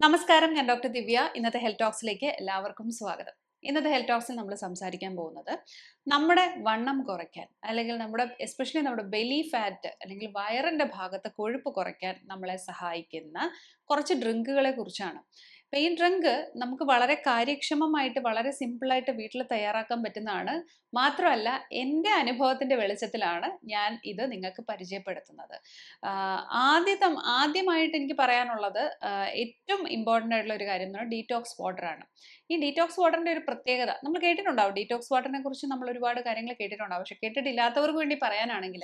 നമസ്കാരം ഞാൻ ഡോക്ടർ ദിവ്യ. ഇന്നത്തെ ഹെൽത്ത് ടോക്സിലേക്ക് എല്ലാവർക്കും സ്വാഗതം. ഇന്നത്തെ ഹെൽത്ത് ടോക്സിൽ നമ്മൾ സംസാരിക്കാൻ പോകുന്നത് നമ്മുടെ വണ്ണം കുറയ്ക്കാൻ അല്ലെങ്കിൽ നമ്മുടെ എസ്പെഷ്യലി നമ്മുടെ ബെലി ഫാറ്റ് അല്ലെങ്കിൽ വയറിന്റെ ഭാഗത്ത് കൊഴുപ്പ് കുറയ്ക്കാൻ നമ്മളെ സഹായിക്കുന്ന കുറച്ച് ഡ്രിങ്കുകളെ കുറിച്ചാണ്. അപ്പം ഡ്രങ്ക് നമുക്ക് വളരെ കാര്യക്ഷമമായിട്ട് വളരെ സിമ്പിളായിട്ട് വീട്ടിൽ തയ്യാറാക്കാൻ പറ്റുന്നതാണ്. മാത്രമല്ല എന്റെ അനുഭവത്തിന്റെ വെളിച്ചത്തിലാണ് ഞാൻ ഇത് നിങ്ങൾക്ക് പരിചയപ്പെടുത്തുന്നത്. ആദ്യത്തെ ആദ്യമായിട്ട് എനിക്ക് പറയാനുള്ളത് ഏറ്റവും ഇമ്പോർട്ടന്റ് ആയിട്ടുള്ള ഒരു കാര്യം എന്ന് പറഞ്ഞാൽ ഡീറ്റോക്സ് വാട്ടറാണ് ഈ ഡീറ്റോക്സ് വാട്ടറിന്റെ ഒരു പ്രത്യേകത നമ്മൾ കേട്ടിട്ടുണ്ടാവും ഡീറ്റോക്സ് വാട്ടറിനെ കുറിച്ച് നമ്മൾ ഒരുപാട് കാര്യങ്ങൾ കേട്ടിട്ടുണ്ടാവും. പക്ഷെ കേട്ടിട്ടില്ലാത്തവർക്ക് വേണ്ടി പറയാനാണെങ്കിൽ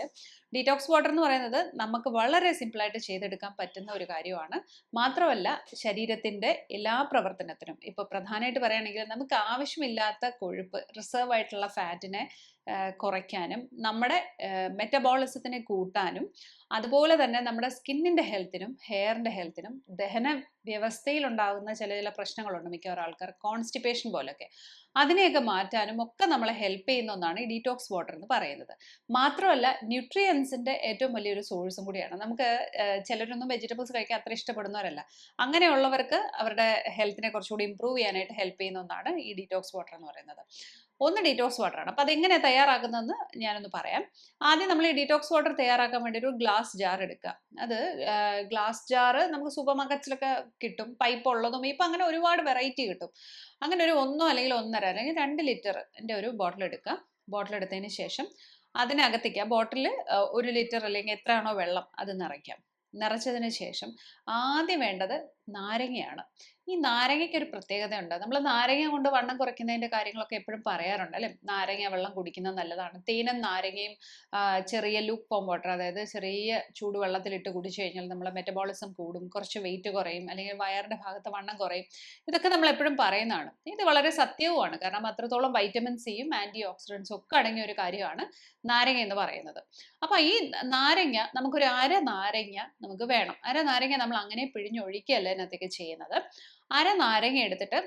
ഡീറ്റോക്സ് വാട്ടർ എന്ന് പറയുന്നത് നമുക്ക് വളരെ സിമ്പിളായിട്ട് ചെയ്തെടുക്കാൻ പറ്റുന്ന ഒരു കാര്യമാണ്. മാത്രമല്ല ശരീരത്തിന്റെ എല്ലാ പ്രവർത്തനത്തിനും ഇപ്പോൾ പ്രധാനമായിട്ട് പറയുകയാണെങ്കിൽ നമുക്ക് ആവശ്യമില്ലാത്ത കൊഴുപ്പ് റിസർവ് ആയിട്ടുള്ള ഫാറ്റിനെ കുറയ്ക്കാനും നമ്മുടെ മെറ്റബോളിസത്തിനെ കൂട്ടാനും അതുപോലെ തന്നെ നമ്മുടെ സ്കിന്നിന്റെ ഹെൽത്തിനും ഹെയറിന്റെ ഹെൽത്തിനും ദഹന വ്യവസ്ഥയിൽ ഉണ്ടാകുന്ന ചില ചില പ്രശ്നങ്ങളുണ്ട് മിക്കവാറും ആൾക്കാർ കോൺസ്റ്റിപ്പേഷൻ പോലൊക്കെ അതിനെയൊക്കെ മാറ്റാനും ഒക്കെ നമ്മളെ ഹെൽപ്പ് ചെയ്യുന്ന ഒന്നാണ് ഈ ഡീറ്റോക്സ് വാട്ടർ എന്ന് പറയുന്നത്. മാത്രമല്ല ന്യൂട്രിയൻസിന്റെ ഏറ്റവും വലിയൊരു സോഴ്സും കൂടിയാണ്. നമുക്ക് ചിലരൊന്നും വെജിറ്റബിൾസ് കഴിക്കാൻ അത്ര ഇഷ്ടപ്പെടുന്നവരല്ല. അങ്ങനെയുള്ളവർക്ക് അവരുടെ ഹെൽത്തിനെ കുറച്ചുകൂടി ഇമ്പ്രൂവ് ചെയ്യാനായിട്ട് ഹെൽപ്പ് ചെയ്യുന്ന ഒന്നാണ് ഈ ഡീറ്റോക്സ് വാട്ടർ എന്ന് പറയുന്നത്. ഒന്ന് ഡീറ്റോക്സ് വാട്ടറാണ് അപ്പോൾ അതെങ്ങനെ തയ്യാറാക്കുന്നതെന്ന് ഞാനൊന്ന് പറയാം. ആദ്യം നമ്മൾ ഈ ഡീറ്റോക്സ് വാട്ടർ തയ്യാറാക്കാൻ വേണ്ടി ഒരു ഗ്ലാസ് ജാർ എടുക്കുക. അത് ഗ്ലാസ് ജാറ് നമുക്ക് സൂപ്പർ മാർക്കറ്റ്സിലൊക്കെ കിട്ടും. പൈപ്പ് ഉള്ളതും ഇപ്പം അങ്ങനെ ഒരുപാട് വെറൈറ്റി കിട്ടും. അങ്ങനെ ഒരു ഒന്നോ അല്ലെങ്കിൽ ഒന്നര അല്ലെങ്കിൽ രണ്ട് ലിറ്ററിന്റെ ഒരു ബോട്ടിൽ എടുക്കുക. ബോട്ടിൽ എടുത്തതിന് ശേഷം അതിനകത്തേക്ക് ആ ബോട്ടിൽ ഒരു ലിറ്റർ അല്ലെങ്കിൽ എത്രയാണോ വെള്ളം അത് നിറയ്ക്കാം. നിറച്ചതിന് ശേഷം ആദ്യം വേണ്ടത് നാരങ്ങയാണ്. ഈ നാരങ്ങയ്ക്ക് ഒരു പ്രത്യേകതയുണ്ട്. നമ്മൾ നാരങ്ങ കൊണ്ട് വണ്ണം കുറയ്ക്കുന്നതിന്റെ കാര്യങ്ങളൊക്കെ എപ്പോഴും പറയാറുണ്ട് അല്ലെ? നാരങ്ങ വെള്ളം കുടിക്കുന്നത് നല്ലതാണ്. തേനും നാരങ്ങയും ചെറിയ ലൂക്ക് പോം വാട്ടർ അതായത് ചെറിയ ചൂടുവെള്ളത്തിലിട്ട് കുടിച്ചു കഴിഞ്ഞാൽ നമ്മളെ മെറ്റബോളിസം കൂടും കുറച്ച് വെയിറ്റ് കുറയും അല്ലെങ്കിൽ വയറിന്റെ ഭാഗത്ത് വണ്ണം കുറയും. ഇതൊക്കെ നമ്മൾ എപ്പോഴും പറയുന്നതാണ്. ഇത് വളരെ സത്യവുമാണ്. കാരണം അത്രത്തോളം വൈറ്റമിൻ സിയും ആന്റി ഓക്സിഡൻസും ഒക്കെ അടങ്ങിയ ഒരു കാര്യമാണ് നാരങ്ങ എന്ന് പറയുന്നത്. അപ്പൊ ഈ നാരങ്ങ നമുക്കൊരു അര നാരങ്ങ നമുക്ക് വേണം. അര നാരങ്ങ നമ്മൾ അങ്ങനെ പിഴിഞ്ഞൊഴിക്കുകയല്ല ഇതിനകത്തേക്ക് ചെയ്യുന്നത്. അര നാരങ്ങ എടുത്തിട്ട്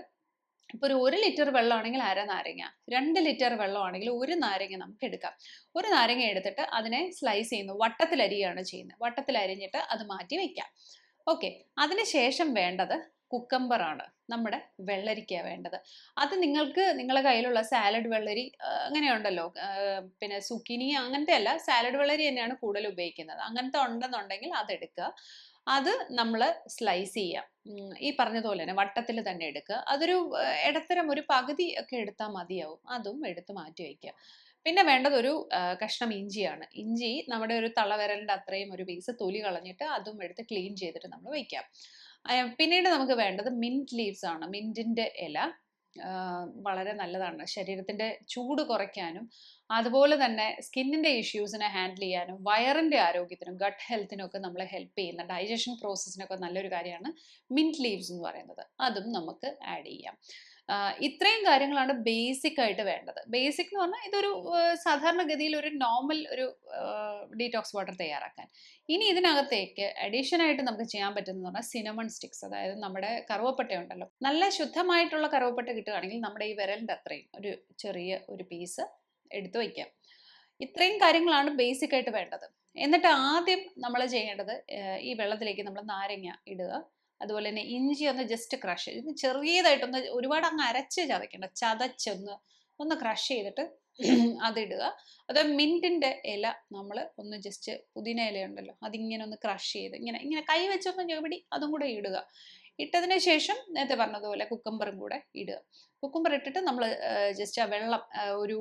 ഇപ്പൊ ഒരു ഒരു ലിറ്റർ വെള്ളമാണെങ്കിൽ അര നാരങ്ങ രണ്ട് ലിറ്റർ വെള്ളമാണെങ്കിൽ ഒരു നാരങ്ങ നമുക്ക് എടുക്കാം. ഒരു നാരങ്ങ എടുത്തിട്ട് അതിനെ സ്ലൈസ് ചെയ്യുന്നു. വട്ടത്തിൽ അരിയാണ് ചെയ്യുന്നത്. വട്ടത്തിൽ അരിഞ്ഞിട്ട് അത് മാറ്റി വെക്കാം. ഓക്കെ അതിനുശേഷം വേണ്ടത് കുക്കമ്പറാണ് നമ്മുടെ വെള്ളരിക്ക വേണ്ടത്. അത് നിങ്ങൾക്ക് നിങ്ങളുടെ കയ്യിലുള്ള സാലഡ് വെള്ളരി അങ്ങനെ അങ്ങനെയുണ്ടല്ലോ. പിന്നെ സുക്കിനി അങ്ങനത്തെ അല്ല സാലഡ് വെള്ളരി തന്നെയാണ് കൂടുതൽ ഉപയോഗിക്കുന്നത്. അങ്ങനത്തെ ഉണ്ടെന്നുണ്ടെങ്കിൽ അതെടുക്കുക അത് നമ്മൾ സ്ലൈസ് ചെയ്യാം. ഈ പറഞ്ഞതുപോലെ തന്നെ വട്ടത്തിൽ തന്നെ എടുക്കുക. അതൊരു ഇടത്തരം ഒരു പകുതി ഒക്കെ എടുത്താൽ മതിയാവും. അതും എടുത്ത് മാറ്റി വയ്ക്കുക. പിന്നെ വേണ്ടത് ഒരു കഷ്ണം ഇഞ്ചിയാണ്. ഇഞ്ചി നമ്മുടെ ഒരു തളവിരലിന്റെ അത്രയും ഒരു പീസ് തൊലി കളഞ്ഞിട്ട് അതും എടുത്ത് ക്ലീൻ ചെയ്തിട്ട് നമ്മൾ വയ്ക്കാം. പിന്നീട് നമുക്ക് വേണ്ടത് മിന്റ് ലീവ്സ് ആണ്. മിന്റിന്റെ ഇല വളരെ നല്ലതാണ്. ശരീരത്തിന്റെ ചൂട് കുറയ്ക്കാനും അതുപോലെ തന്നെ സ്കിന്നിന്റെ ഇഷ്യൂസിനെ ഹാൻഡിൽ ചെയ്യാനും വയറിന്റെ ആരോഗ്യത്തിനും ഗട്ട് ഹെൽത്തിനും ഒക്കെ നമ്മളെ ഹെൽപ്പ് ചെയ്യുന്ന ഡൈജഷൻ പ്രോസസ്സിനൊക്കെ നല്ലൊരു കാര്യമാണ് മിന്റ് ലീവ്സ് എന്ന് പറയുന്നത്. അതും നമുക്ക് ആഡ് ചെയ്യാം. ഇത്രയും കാര്യങ്ങളാണ് ബേസിക് ആയിട്ട് വേണ്ടത്. ബേസിക് എന്ന് പറഞ്ഞാൽ ഇതൊരു സാധാരണഗതിയിൽ ഒരു നോർമൽ ഒരു ഡീറ്റോക്സ് വാട്ടർ തയ്യാറാക്കാൻ. ഇനി ഇതിനകത്തേക്ക് അഡീഷൻ ആയിട്ട് നമുക്ക് ചെയ്യാൻ പറ്റുന്നത് പറഞ്ഞാൽ സിനമൺ സ്റ്റിക്സ് അതായത് നമ്മുടെ കറുവപ്പട്ട ഉണ്ടല്ലോ. നല്ല ശുദ്ധമായിട്ടുള്ള കറുവപ്പട്ട കിട്ടുകയാണെങ്കിൽ നമ്മുടെ ഈ വിരലിന്റെ അത്രയും ഒരു ചെറിയ ഒരു പീസ് എടുത്തു വയ്ക്കാം. ഇത്രയും കാര്യങ്ങളാണ് ബേസിക് ആയിട്ട് വേണ്ടത്. എന്നിട്ട് ആദ്യം നമ്മൾ ചെയ്യേണ്ടത് ഈ വെള്ളത്തിലേക്ക് നമ്മൾ നാരങ്ങ ഇടുക. അതുപോലെ തന്നെ ഇഞ്ചി ഒന്ന് ജസ്റ്റ് ക്രഷ് ഇത് ചെറിയതായിട്ടൊന്ന് ഒരുപാട് അങ്ങ് അരച്ച് ചതയ്ക്കേണ്ട. ചതച്ചൊന്ന് ഒന്ന് ക്രഷ് ചെയ്തിട്ട് അതിടുക അത് മിന്റിന്റെ ഇല നമ്മൾ ഒന്ന് ജസ്റ്റ് പുതിന ഇല ഉണ്ടല്ലോ അതിങ്ങനെ ഒന്ന് ക്രഷ് ചെയ്ത് ഇങ്ങനെ ഇങ്ങനെ കൈ വെച്ചൊന്ന് ഞെവിടി അതും കൂടെ ഇടുക. ഇട്ടതിന് ശേഷം നേരത്തെ പറഞ്ഞതുപോലെ കുക്കമ്പറും കൂടെ ഇടുക. കുക്കുംബർ ഇട്ടിട്ട് നമ്മൾ ജസ്റ്റ് ആ വെള്ളം ഒരു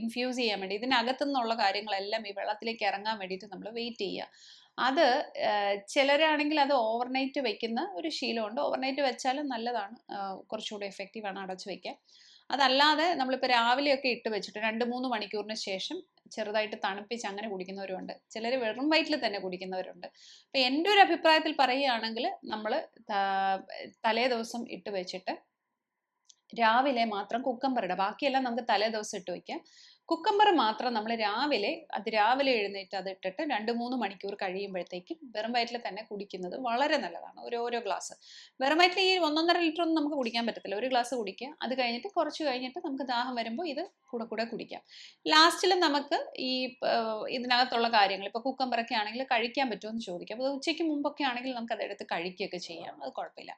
ഇൻഫ്യൂസ് ചെയ്യാൻ വേണ്ടി ഇതിനകത്തു നിന്നുള്ള കാര്യങ്ങളെല്ലാം ഈ വെള്ളത്തിലേക്ക് ഇറങ്ങാൻ വേണ്ടിയിട്ട് നമ്മൾ വെയിറ്റ് ചെയ്യുക. അത് ചിലരാണെങ്കിൽ അത് ഓവർനൈറ്റ് വെക്കുന്ന ഒരു ശീലമുണ്ട്. ഓവർനൈറ്റ് വെച്ചാലും നല്ലതാണ്. കുറച്ചുകൂടി എഫക്റ്റീവാണ് അടച്ചു വയ്ക്കാൻ അതല്ലാതെ നമ്മളിപ്പോൾ രാവിലെയൊക്കെ ഇട്ട് വെച്ചിട്ട് രണ്ട് മൂന്ന് മണിക്കൂറിന് ശേഷം ചെറുതായിട്ട് തണുപ്പിച്ച് അങ്ങനെ കുടിക്കുന്നവരുണ്ട്. ചിലർ വെറും വയറ്റിൽ തന്നെ കുടിക്കുന്നവരുണ്ട്. അപ്പം എന്റെ ഒരു അഭിപ്രായത്തിൽ പറയുകയാണെങ്കിൽ നമ്മൾ തലേ ദിവസം ഇട്ട് വെച്ചിട്ട് രാവിലെ മാത്രം കുക്കമ്പർ ഇടുക ബാക്കിയെല്ലാം നമുക്ക് തലേ ദിവസം ഇട്ട് വയ്ക്കാം കുക്കമ്പർ മാത്രം നമ്മൾ രാവിലെ അത് രാവിലെ എഴുന്നേറ്റ് അത് ഇട്ടിട്ട് രണ്ട് മൂന്ന് മണിക്കൂർ കഴിയുമ്പോഴത്തേക്കും വെറും വയറ്റിൽ തന്നെ കുടിക്കുന്നത് വളരെ നല്ലതാണ്. ഒരു ഓരോ ഗ്ലാസ്. വെറും വയറ്റിൽ ഈ ഒന്നൊന്നര ലിറ്റർ ഒന്നും നമുക്ക് കുടിക്കാൻ പറ്റത്തില്ല. ഒരു ഗ്ലാസ് കുടിക്കുക. അത് കഴിഞ്ഞിട്ട് കുറച്ച് കഴിഞ്ഞിട്ട് നമുക്ക് ദാഹം വരുമ്പോൾ ഇത് കൂടെ കൂടെ കുടിക്കാം. ലാസ്റ്റിൽ നമുക്ക് ഈ ഇതിനകത്തുള്ള കാര്യങ്ങൾ ഇപ്പോൾ കുക്കമ്പറൊക്കെ ആണെങ്കിൽ കഴിക്കാൻ പറ്റുമോ എന്ന് ചോദിക്കാം. അപ്പോൾ ഉച്ചയ്ക്ക് മുമ്പൊക്കെ ആണെങ്കിൽ നമുക്ക് അതെടുത്ത് കഴിക്കുകയൊക്കെ ചെയ്യാം. അത് കുഴപ്പമില്ല.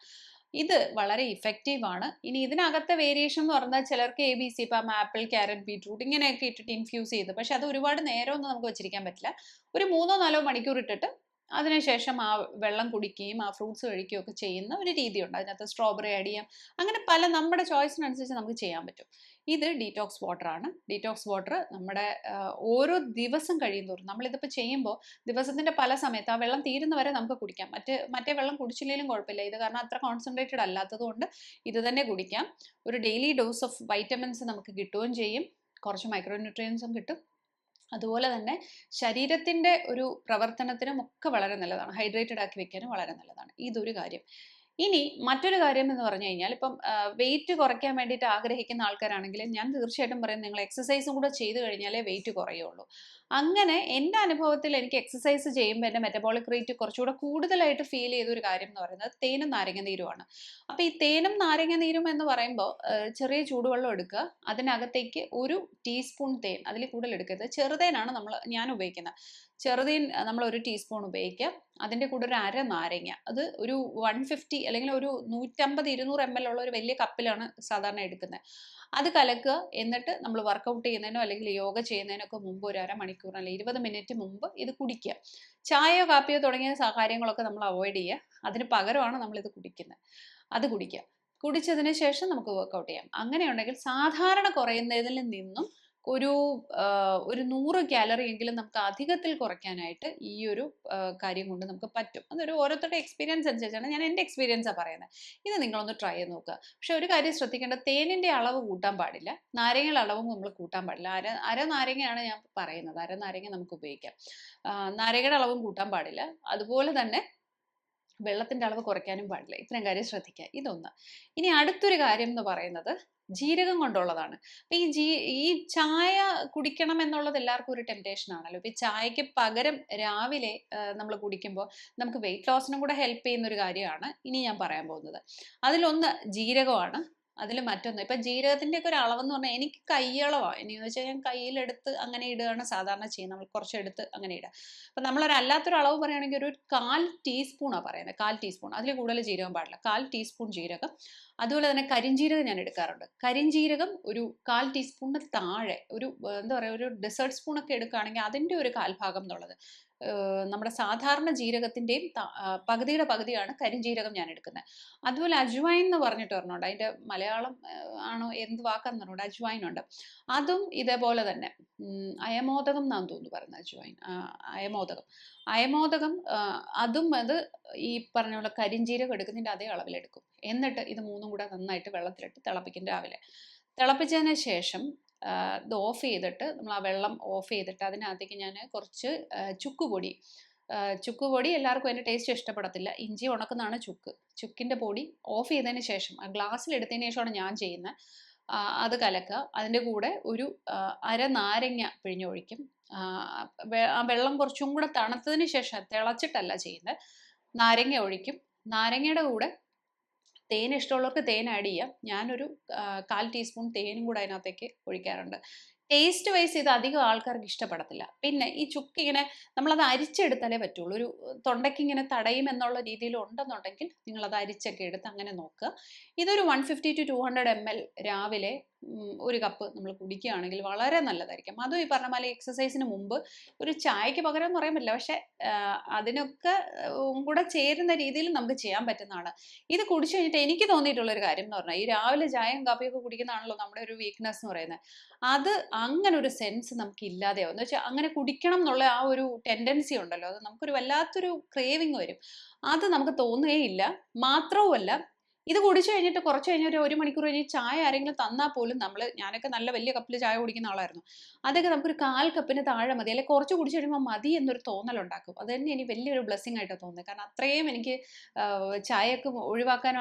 ഇത് വളരെ ഇഫക്റ്റീവ് ആണ്. ഇനി ഇതിനകത്തെ വേരിയേഷൻ എന്ന് പറഞ്ഞാൽ ചിലർക്ക് എ ബി സി ഇപ്പം ആപ്പിൾ ക്യാരറ്റ് ബീട്രൂട്ട് ഇങ്ങനെയൊക്കെ ഇട്ടിട്ട് ഇൻഫ്യൂസ് ചെയ്ത്. പക്ഷെ അത് ഒരുപാട് നേരമൊന്നും നമുക്ക് വെച്ചിരിക്കാൻ പറ്റില്ല. ഒരു മൂന്നോ നാലോ മണിക്കൂർ ഇട്ടിട്ട് അതിനുശേഷം ആ വെള്ളം കുടിക്കുകയും ആ ഫ്രൂട്ട്സ് കഴിക്കുകയും ഒക്കെ ചെയ്യുന്ന ഒരു രീതിയുണ്ട്. അതിനകത്ത് സ്ട്രോബെറി ആഡ് ചെയ്യാം. അങ്ങനെ പല നമ്മുടെ ചോയ്സിനനുസരിച്ച് നമുക്ക് ചെയ്യാൻ പറ്റും. ഇത് ഡീറ്റോക്സ് വാട്ടർ ആണ്. ഡീറ്റോക്സ് വാട്ടർ നമ്മുടെ ഓരോ ദിവസം കഴിയുന്തോറും നമ്മളിതിപ്പോൾ ചെയ്യുമ്പോൾ ദിവസത്തിന്റെ പല സമയത്ത് ആ വെള്ളം തീരുന്ന വരെ നമുക്ക് കുടിക്കാം. മറ്റ് മറ്റേ വെള്ളം കുടിച്ചില്ലെങ്കിലും കുഴപ്പമില്ല. ഇത് കാരണം അത്ര കോൺസെൻട്രേറ്റഡ് അല്ലാത്തതുകൊണ്ട് ഇത് തന്നെ കുടിക്കാം. ഒരു ഡെയിലി ഡോസ് ഓഫ് വൈറ്റമിൻസ് നമുക്ക് കിട്ടുകയും ചെയ്യും. കുറച്ച് മൈക്രോ ന്യൂട്രിയൻസും കിട്ടും. അതുപോലെ തന്നെ ശരീരത്തിന്റെ ഒരു പ്രവർത്തനത്തിനും ഒക്കെ വളരെ നല്ലതാണ്. ഹൈഡ്രേറ്റഡ് ആക്കി വെക്കാനും വളരെ നല്ലതാണ്. ഇതൊരു കാര്യം. ഇനി മറ്റൊരു കാര്യം എന്ന് പറഞ്ഞു കഴിഞ്ഞാൽ ഇപ്പം വെയിറ്റ് കുറയ്ക്കാൻ വേണ്ടിയിട്ട് ആഗ്രഹിക്കുന്ന ആൾക്കാരാണെങ്കിൽ ഞാൻ തീർച്ചയായിട്ടും പറയും നിങ്ങൾ എക്സസൈസും കൂടെ ചെയ്തു കഴിഞ്ഞാലേ വെയിറ്റ് കുറയുള്ളൂ. അങ്ങനെ എന്റെ അനുഭവത്തിൽ എനിക്ക് എക്സസൈസ് ചെയ്യുമ്പോൾ എന്റെ മെറ്റബോളിക് റേറ്റ് കുറച്ചുകൂടെ കൂടുതലായിട്ട് ഫീൽ ചെയ്ത ഒരു കാര്യം എന്ന് പറയുന്നത് തേനും നാരങ്ങ നീരുമാണ്. അപ്പോൾ ഈ തേനും നാരങ്ങ നീരും എന്ന് പറയുമ്പോൾ ചെറിയ ചൂടുവെള്ളം എടുക്കുക. അതിനകത്തേക്ക് ഒരു ടീസ്പൂൺ തേൻ അതിൽ കൂടുതൽ എടുക്കരുത്. ചെറുതേനാണ് നമ്മൾ ഞാൻ ഉപയോഗിക്കുന്നത്. ചെറുതേൻ നമ്മൾ ഒരു ടീസ്പൂൺ ഉപയോഗിക്കുക. അതിന്റെ കൂടെ ഒരു അര നാരങ്ങ. അത് ഒരു വൺ ഫിഫ്റ്റി അല്ലെങ്കിൽ ഒരു നൂറ്റമ്പത് ഇരുന്നൂറ് എം എൽ ഉള്ള ഒരു വലിയ കപ്പിലാണ് സാധാരണ എടുക്കുന്നത്. അത് കലക്കുക. എന്നിട്ട് നമ്മൾ വർക്കൗട്ട് ചെയ്യുന്നതിനോ അല്ലെങ്കിൽ യോഗ ചെയ്യുന്നതിനോ ഒക്കെ മുമ്പ് ഒരു അരമണിക്കൂർ അല്ലെങ്കിൽ ഇരുപത് മിനിറ്റ് മുമ്പ് ഇത് കുടിക്കുക. ചായയോ കാപ്പിയോ തുടങ്ങിയ കാര്യങ്ങളൊക്കെ നമ്മൾ അവോയ്ഡ് ചെയ്യുക. അതിന് പകരമാണ് നമ്മളിത് കുടിക്കുന്നത്. അത് കുടിക്കുക. കുടിച്ചതിന് ശേഷം നമുക്ക് വർക്കൗട്ട് ചെയ്യാം. അങ്ങനെയുണ്ടെങ്കിൽ സാധാരണ കുറയുന്നതിൽ നിന്നും ഒരു ഒരു നൂറ് കാലറി എങ്കിലും നമുക്ക് അധികത്തിൽ കുറയ്ക്കാനായിട്ട് ഈ ഒരു കാര്യം കൊണ്ട് നമുക്ക് പറ്റും. അതൊരു ഓരോരുത്തരുടെ എക്സ്പീരിയൻസ് അനുസരിച്ചാണ് ഞാൻ എന്റെ എക്സ്പീരിയൻസാണ് പറയുന്നത്. ഇത് നിങ്ങളൊന്ന് ട്രൈ ചെയ്ത് നോക്കുക. പക്ഷെ ഒരു കാര്യം ശ്രദ്ധിക്കേണ്ടത് തേനിന്റെ അളവ് കൂട്ടാൻ പാടില്ല. നാരങ്ങയുടെ അളവും നമ്മൾ കൂട്ടാൻ പാടില്ല. അര അര നാരങ്ങയാണ് ഞാൻ പറയുന്നത്. അര നാരങ്ങ നമുക്ക് ഉപയോഗിക്കാം. നാരങ്ങയുടെ അളവും കൂട്ടാൻ പാടില്ല. അതുപോലെ തന്നെ വെള്ളത്തിന്റെ അളവ് കുറയ്ക്കാനും പാടില്ല. ഇത്രയും കാര്യം ശ്രദ്ധിക്കുക. ഇതൊന്ന്. ഇനി അടുത്തൊരു കാര്യം എന്ന് പറയുന്നത് ജീരകം കൊണ്ടുള്ളതാണ്. അപ്പം ഈ ജീ ഈ ചായ കുടിക്കണം എന്നുള്ളത് എല്ലാവർക്കും ഒരു ടെംപ്റ്റേഷൻ ആണല്ലോ. ഇപ്പം ഈ ചായക്ക് പകരം രാവിലെ നമ്മൾ കുടിക്കുമ്പോൾ നമുക്ക് വെയിറ്റ് ലോസിനും കൂടെ ഹെൽപ്പ് ചെയ്യുന്ന ഒരു കാര്യമാണ് ഇനി ഞാൻ പറയാൻ പോകുന്നത്. അതിലൊന്ന് ജീരകമാണ്. അതിൽ മറ്റൊന്ന്. ഇപ്പൊ ജീരകത്തിന്റെ ഒക്കെ ഒരു അളവെന്ന് പറഞ്ഞാൽ എനിക്ക് കൈയളവാണ് എന്ന് വെച്ചാൽ ഞാൻ കയ്യിലെടുത്ത് അങ്ങനെ ഇടുകയാണ് സാധാരണ ചെയ്യുന്നത്. നമ്മൾ കുറച്ചെടുത്ത് അങ്ങനെ ഇടുക. അപ്പൊ നമ്മളൊരു അല്ലാത്തൊരു അളവ് പറയുകയാണെങ്കിൽ ഒരു കാൽ ടീസ്പൂണാണ് പറയുന്നത്. കാൽ ടീസ്പൂൺ. അതിൽ കൂടുതൽ ജീരകം പാടില്ല. കാൽ ടീസ്പൂൺ ജീരകം. അതുപോലെ തന്നെ കരിഞ്ജീരകം ഞാൻ എടുക്കാറുണ്ട്. കരിഞ്ജീരകം ഒരു കാൽ ടീസ്പൂണിന് താഴെ ഒരു എന്താ പറയുക ഒരു ഡെസേർട്ട് സ്പൂണൊക്കെ എടുക്കുകയാണെങ്കിൽ അതിന്റെ ഒരു കാൽഭാഗം എന്നുള്ളത്. നമ്മുടെ സാധാരണ ജീരകത്തിന്റെയും പകുതിയുടെ പകുതിയാണ് കരിഞ്ജീരകം ഞാൻ എടുക്കുന്നത്. അതുപോലെ അജ്വൈൻ എന്ന് പറഞ്ഞിട്ട് പറഞ്ഞുണ്ട് അതിന്റെ മലയാളം ആണോ എന്ത് വാക്കാന്ന് പറഞ്ഞുണ്ട് അജ്വൈൻ ഉണ്ട്. അതും ഇതേപോലെ തന്നെ. അയമോദകം എന്നാണ് തോന്നുന്നു പറയുന്നത് അജ്വൈൻ. അയമോദകം. അയമോദകം അതും അത് ഈ പറഞ്ഞ പോലെ കരിഞ്ചീരകം എടുക്കുന്നതിന്റെ അതേ അളവിലെടുക്കും. എന്നിട്ട് ഇത് മൂന്നും കൂടെ നന്നായിട്ട് വെള്ളത്തിലിട്ട് തിളപ്പിക്കും രാവിലെ. തിളപ്പിച്ചതിന് ശേഷം ഇത് ഓഫ് ചെയ്തിട്ട് നമ്മൾ ആ വെള്ളം ഓഫ് ചെയ്തിട്ട് അതിനകത്തേക്ക് ഞാൻ കുറച്ച് ചുക്കുപൊടി. ചുക്കുപൊടി എല്ലാവർക്കും അതിന്റെ ടേസ്റ്റ് ഇഷ്ടപ്പെടത്തില്ല. ഇഞ്ചി ഉണക്കുന്നതാണ് ചുക്ക്. ചുക്കിന്റെ പൊടി ഓഫ് ചെയ്തതിന് ശേഷം ആ ഗ്ലാസ്സിൽ എടുത്തതിന് ശേഷമാണ് ഞാൻ ചെയ്യുന്നത്. അത് കലക്കുക. അതിന്റെ കൂടെ ഒരു അര നാരങ്ങ പിഴിഞ്ഞൊഴിക്കും. ആ വെള്ളം കുറച്ചും കൂടെ തണുത്തതിന് ശേഷം തിളച്ചിട്ടല്ല ചെയ്യുന്നത്. നാരങ്ങ ഒഴിക്കും. നാരങ്ങയുടെ കൂടെ തേൻ ഇഷ്ടമുള്ളവർക്ക് തേൻ ആഡ് ചെയ്യാം. ഞാനൊരു കാൽ ടീസ്പൂൺ തേനും കൂടെ അതിനകത്തേക്ക് ഒഴിക്കാറുണ്ട്. ടേസ്റ്റ് വൈസ് ഇത് അധികം ആൾക്കാർക്ക് ഇഷ്ടപ്പെടത്തില്ല. പിന്നെ ഈ ചുക്ക് ഇങ്ങനെ നമ്മളത് അരിച്ചെടുത്താലേ പറ്റുള്ളൂ. ഒരു തൊണ്ടയ്ക്ക് ഇങ്ങനെ തടയും എന്നുള്ള രീതിയിൽ ഉണ്ടെന്നുണ്ടെങ്കിൽ നിങ്ങളത് അരിച്ചൊക്കെ എടുത്ത് അങ്ങനെ നോക്കുക. ഇതൊരു one fifty to two hundred M L രാവിലെ ഒരു കപ്പ് നമ്മൾ കുടിക്കുകയാണെങ്കിൽ വളരെ നല്ലതായിരിക്കും. അതും ഈ പറഞ്ഞ പോലെ എക്സസൈസിന് മുമ്പ് ഒരു ചായക്ക് പകരം എന്ന് പറയാൻ പറ്റില്ല. പക്ഷെ അതിനൊക്കെ കൂടെ ചേരുന്ന രീതിയിൽ നമുക്ക് ചെയ്യാൻ പറ്റുന്നതാണ് ഇത് കുടിച്ചു കഴിഞ്ഞിട്ട് എനിക്ക് തോന്നിയിട്ടുള്ള ഒരു കാര്യം എന്ന് പറഞ്ഞാൽ ഈ രാവിലെ ചായയും കാപ്പിയൊക്കെ കുടിക്കുന്നതാണല്ലോ നമ്മുടെ ഒരു വീക്ക്നെസ് എന്ന് പറയുന്നത് അത് അങ്ങനെ ഒരു സെൻസ് നമുക്ക് ഇല്ലാതെയാവും. എന്ന് വെച്ചാൽ അങ്ങനെ കുടിക്കണം എന്നുള്ള ആ ഒരു ടെൻഡൻസി ഉണ്ടല്ലോ. അത് നമുക്കൊരു വല്ലാത്തൊരു ക്രേവിങ് വരും. അത് നമുക്ക് തോന്നുകയില്ല. മാത്രവുമല്ല ഇത് കുടിച്ചു കഴിഞ്ഞിട്ട് കുറച്ച് കഴിഞ്ഞ ഒരു മണിക്കൂർ കഴിഞ്ഞ് ചായ ആരെങ്കിലും തന്നാൽ പോലും നമ്മൾ ഞാനൊക്കെ നല്ല വലിയ കപ്പിൽ ചായ കുടിക്കുന്ന ആളായിരുന്നു. അതൊക്കെ നമുക്കൊരു കാൽ കപ്പിന് താഴെ മതി. അല്ലെങ്കിൽ കുറച്ച് കുടിച്ചു കഴിയുമ്പോൾ മതി എന്നൊരു തോന്നലുണ്ടാക്കും. അത് തന്നെ എനിക്ക് വലിയൊരു ബ്ലെസ്സിങ് ആയിട്ടാണ് തോന്നുന്നത്. കാരണം അത്രയും എനിക്ക് ചായയൊക്കെ ഒഴിവാക്കാൻ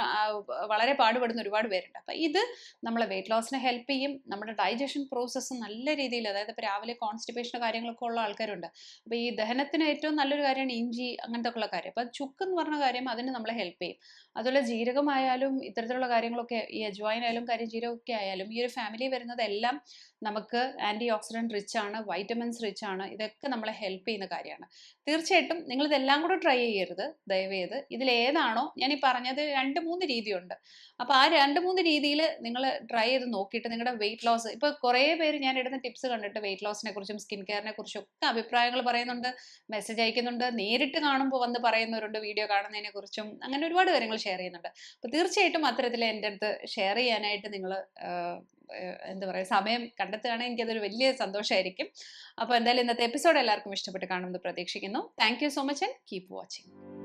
വളരെ പാടുപെടുന്ന ഒരുപാട് പേരുണ്ട്. അപ്പം ഇത് നമ്മളെ വെയിറ്റ് ലോസിനെ ഹെൽപ്പ് ചെയ്യും. നമ്മുടെ ഡൈജഷൻ പ്രോസസ്സ് നല്ല രീതിയിൽ അതായത് ഇപ്പോൾ രാവിലെ കോൺസ്റ്റിപ്പേഷൻ കാര്യങ്ങളൊക്കെ ഉള്ള ആൾക്കാരുണ്ട്. അപ്പോൾ ഈ ദഹനത്തിന് ഏറ്റവും നല്ലൊരു കാര്യമാണ് ഇഞ്ചി അങ്ങനത്തെ ഉള്ള കാര്യം. അപ്പോൾ ചുക്ക് എന്ന് പറഞ്ഞ കാര്യം അതിന് നമ്മളെ ഹെൽപ്പ് ചെയ്യും. അതുപോലെ ജീരകമായാലും ഇത്തരത്തിലുള്ള കാര്യങ്ങളൊക്കെ ഈ അജ്വായിൻ ആയാലും കരിജീരകമൊക്കെ ആയാലും ഈ ഒരു ഫാമിലി വരുന്നതെല്ലാം നമുക്ക് ആന്റി ഓക്സിഡന്റ് റിച്ച് ആണ് വൈറ്റമിൻസ് റിച്ച് ആണ് ഇതൊക്കെ നമ്മളെ ഹെൽപ്പ് ചെയ്യുന്ന കാര്യമാണ്. തീർച്ചയായിട്ടും നിങ്ങൾ ഇതെല്ലാം കൂടെ ട്രൈ ചെയ്യരുത്. ദയവേത് ഇതിലേതാണോ ഞാൻ ഈ പറഞ്ഞത് രണ്ട് മൂന്ന് രീതിയുണ്ട്. അപ്പോൾ ആ രണ്ട് മൂന്ന് രീതിയിൽ നിങ്ങൾ ട്രൈ ചെയ്ത് നോക്കിയിട്ട് നിങ്ങളുടെ വെയിറ്റ് ലോസ് ഇപ്പോൾ കുറേ പേര് ഞാൻ ഇടുന്ന ടിപ്സ് കണ്ടിട്ട് വെയിറ്റ് ലോസിനെ കുറിച്ചും സ്കിൻ കെയറിനെ കുറിച്ചും ഒക്കെ അഭിപ്രായങ്ങൾ പറയുന്നുണ്ട്. മെസ്സേജ് അയക്കുന്നുണ്ട്. നേരിട്ട് കാണുമ്പോൾ വന്ന് പറയുന്നവരുണ്ട് വീഡിയോ കാണുന്നതിനെ കുറിച്ചും. അങ്ങനെ ഒരുപാട് കാര്യങ്ങൾ ഷെയർ ചെയ്യുന്നുണ്ട്. അപ്പോൾ തീർച്ചയായിട്ടും അത്തരത്തിൽ എന്റെ അടുത്ത് ഷെയർ ചെയ്യാനായിട്ട് നിങ്ങൾ എന്താ പറയുക സമയം കണ്ടെത്തുകയാണെങ്കിൽ എനിക്കതൊരു വലിയ സന്തോഷമായിരിക്കും അപ്പോൾ എന്തായാലും ഇന്നത്തെ എപ്പിസോഡ് എല്ലാവർക്കും ഇഷ്ടപ്പെട്ട് കാണുമെന്ന് പ്രതീക്ഷിക്കുന്നു. Thank so much and keep watching